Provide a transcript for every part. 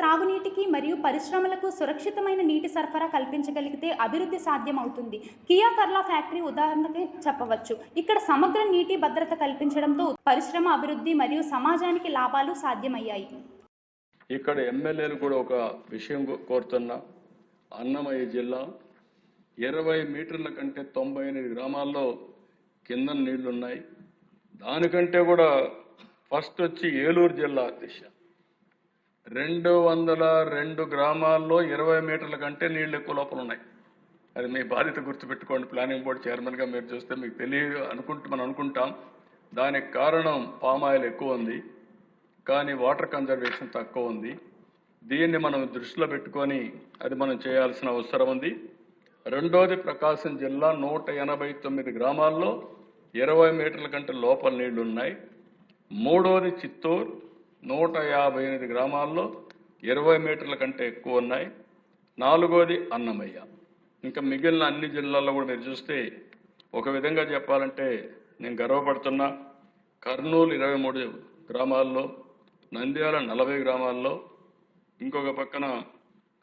త్రాగునీటికి మరియు పరిశ్రమలకు సురక్షితమైన నీటి సరఫరా కల్పించగలిగితే అభివృద్ధి సాధ్యమవుతుంది. కియా కర్లా ఫ్యాక్టరీ ఉదాహరణకి చెప్పవచ్చు. ఇక్కడ సమగ్ర నీటి భద్రత కల్పించడంతో పరిశ్రమ అభివృద్ధి మరియు సమాజానికి లాభాలు సాధ్యమయ్యాయి. ఇక్కడ ఎమ్మెల్యేలు కూడా ఒక విషయం కోరుతున్నా. అన్నమయ్య జిల్లా ఇరవై మీటర్ల కంటే తొంభై ఎనిమిది గ్రామాల్లో కింద నీళ్ళున్నాయి. దానికంటే కూడా ఫస్ట్ వచ్చి ఏలూరు జిల్లా దిశ. రెండు వందల రెండు గ్రామాల్లో ఇరవై మీటర్ల కంటే నీళ్ళు ఎక్కువ లోపల ఉన్నాయి అది మీ బాధ్యత గుర్తుపెట్టుకోండి. ప్లానింగ్ బోర్డు చైర్మన్గా మీరు చూస్తే మీకు తెలియదు అనుకుంటూ మనం అనుకుంటాం. దానికి కారణం పామాయిల్ ఎక్కువ ఉంది. కానీ వాటర్ కన్జర్వేషన్ తక్కువ ఉంది. దీన్ని మనం దృష్టిలో పెట్టుకొని అది మనం చేయాల్సిన అవసరం ఉంది. రెండోది ప్రకాశం జిల్లా నూట ఎనభై తొమ్మిది గ్రామాల్లో ఇరవై మీటర్ల కంటే లోపల నీళ్ళు ఉన్నాయి మూడోది చిత్తూరు. నూట యాభై ఎనిమిది గ్రామాల్లో ఇరవై మీటర్ల కంటే ఎక్కువ ఉన్నాయి. నాలుగోది అన్నమయ్య. ఇంకా మిగిలిన అన్ని జిల్లాల్లో కూడా మీరు చూస్తే ఒక విధంగా చెప్పాలంటే నేను గర్వపడుతున్నా. కర్నూలు ఇరవై మూడు గ్రామాల్లో నంద్యాల నలభై గ్రామాల్లో ఇంకొక పక్కన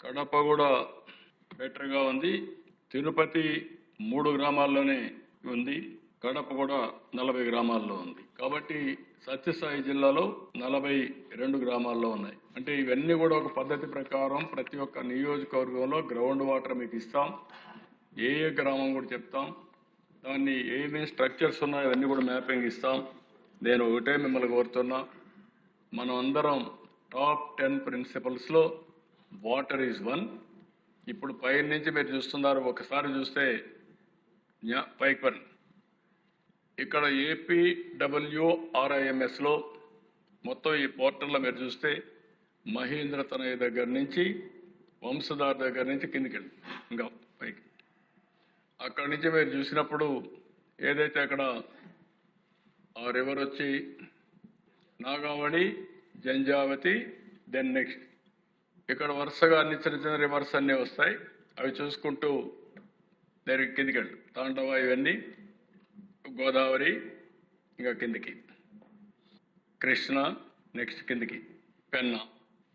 కడప కూడా బెటర్గా ఉంది. తిరుపతి మూడు గ్రామాల్లోనే ఉంది. కడప కూడా నలభై గ్రామాల్లో ఉంది. కాబట్టి సత్యసాయి జిల్లాలో నలభై రెండు గ్రామాల్లో ఉన్నాయి. అంటే ఇవన్నీ కూడా ఒక పద్ధతి ప్రకారం ప్రతి ఒక్క నియోజకవర్గంలో గ్రౌండ్ వాటర్ మీకు ఇస్తాం. ఏ ఏ గ్రామం కూడా చెప్తాం. దాన్ని ఏమేమి స్ట్రక్చర్స్ ఉన్నాయో అవన్నీ కూడా మ్యాపింగ్ ఇస్తాం. నేను ఒకటే మిమ్మల్ని కోరుతున్నా. మనం అందరం టాప్ టెన్ ప్రిన్సిపల్స్లో వాటర్ ఈజ్ వన్. ఇప్పుడు పై నుంచి మీరు చూస్తున్నారు ఒకసారి చూస్తే పైకి పని ఇక్కడ ఏపీ ఏపీడబ్ల్యూఆర్ఐఎంఎస్లో మొత్తం ఈ పోర్టల్లో మీరు చూస్తే మహేంద్ర తనయ్య దగ్గర నుంచి వంశధార్ దగ్గర నుంచి కిందికి వెళ్ళి ఇంకా పైకి. అక్కడి నుంచి మీరు చూసినప్పుడు ఏదైతే అక్కడ ఆ రివర్ వచ్చి నాగావళి జంజావతి దెన్ నెక్స్ట్. ఇక్కడ వరుసగా అన్ని చిన్న చిన్న రివర్స్ అన్నీ వస్తాయి. అవి చూసుకుంటూ నేను కిందికి వెళ్ళు తాండవ ఇవన్నీ గోదావరి ఇంకా కిందికి. కృష్ణ నెక్స్ట్ కిందికి. పెన్నా.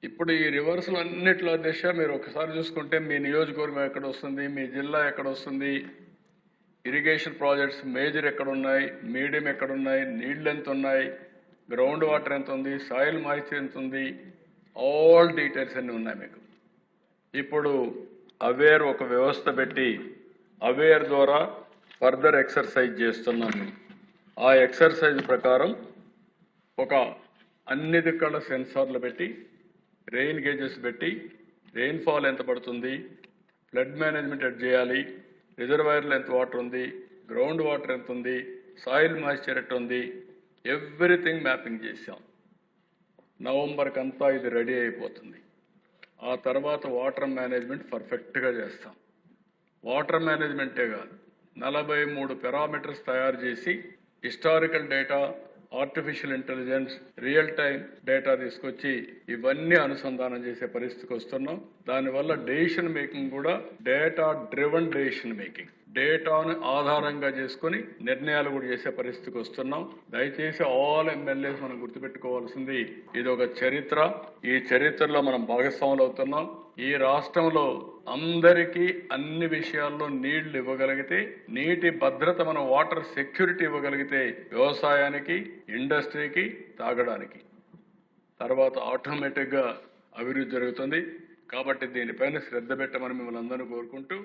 ఇప్పుడు ఈ రివర్సల్ అన్నిట్లో దిశ మీరు ఒకసారి చూసుకుంటే మీ నియోజకవర్గం ఎక్కడ వస్తుంది మీ జిల్లా ఎక్కడ వస్తుంది ఇరిగేషన్ ప్రాజెక్ట్స్ మేజర్ ఎక్కడ ఉన్నాయి మీడియం ఎక్కడ ఉన్నాయి నీళ్ళు ఎంత ఉన్నాయి గ్రౌండ్ వాటర్ ఎంత ఉంది సాయిల్ మాయిశ్చర్ ఎంత ఉంది ఆల్ డీటెయిల్స్ అన్నీ ఉన్నాయి మీకు. ఇప్పుడు అవేర్ ఒక వ్యవస్థ పెట్టి అవేర్ ద్వారా ఫర్దర్ ఎక్సర్సైజ్ చేస్తున్నాను. ఆ ఎక్సర్సైజ్ ప్రకారం ఒక అన్ని దిక్కల సెన్సార్లు పెట్టి రెయిన్ గేజెస్ పెట్టి రెయిన్ఫాల్ ఎంత పడుతుంది ఫ్లడ్ మేనేజ్మెంట్ ఎట్ చేయాలి రిజర్వాయర్లో ఎంత వాటర్ ఉంది గ్రౌండ్ వాటర్ ఎంత ఉంది సాయిల్ మాయిశ్చర్ ఎట్ ఉంది ఎవ్రీథింగ్ మ్యాపింగ్ చేశాం. నవంబర్కి అంతా ఇది రెడీ అయిపోతుంది. ఆ తర్వాత వాటర్ మేనేజ్మెంట్ పర్ఫెక్ట్గా చేస్తాం. వాటర్ మేనేజ్మెంటే కాదు నలభై మూడు పెరామీటర్స్ తయారు చేసి historical data artificial intelligence real time data తీసుకొచ్చి ఇవన్నీ అనుసంధానం చేసే పరిస్థితికి వస్తున్నాం. దానివల్ల డెసిషన్ మేకింగ్ కూడా డేటా డ్రివన్ డెసిషన్ మేకింగ్. డేటాను ఆధారంగా చేసుకుని నిర్ణయాలు కూడా చేసే పరిస్థితికి వస్తున్నాం. దయచేసి ఆల్ ఎమ్మెల్యేస్ మనం గుర్తుపెట్టుకోవాల్సింది ఇది ఒక చరిత్ర. ఈ చరిత్రలో మనం భాగస్వాములు అవుతున్నాం. ఈ రాష్ట్రంలో అందరికీ అన్ని విషయాల్లో నీళ్ళు ఇవ్వగలిగితే నీటి భద్రత మనం వాటర్ సెక్యూరిటీ ఇవ్వగలిగితే వ్యవసాయానికి ఇండస్ట్రీకి తాగడానికి. తర్వాత ఆటోమేటిక్గా అభివృద్ధి జరుగుతుంది. కాబట్టి దీనిపైన శ్రద్ధ పెట్టమని మిమ్మల్ని అందరూ కోరుకుంటూ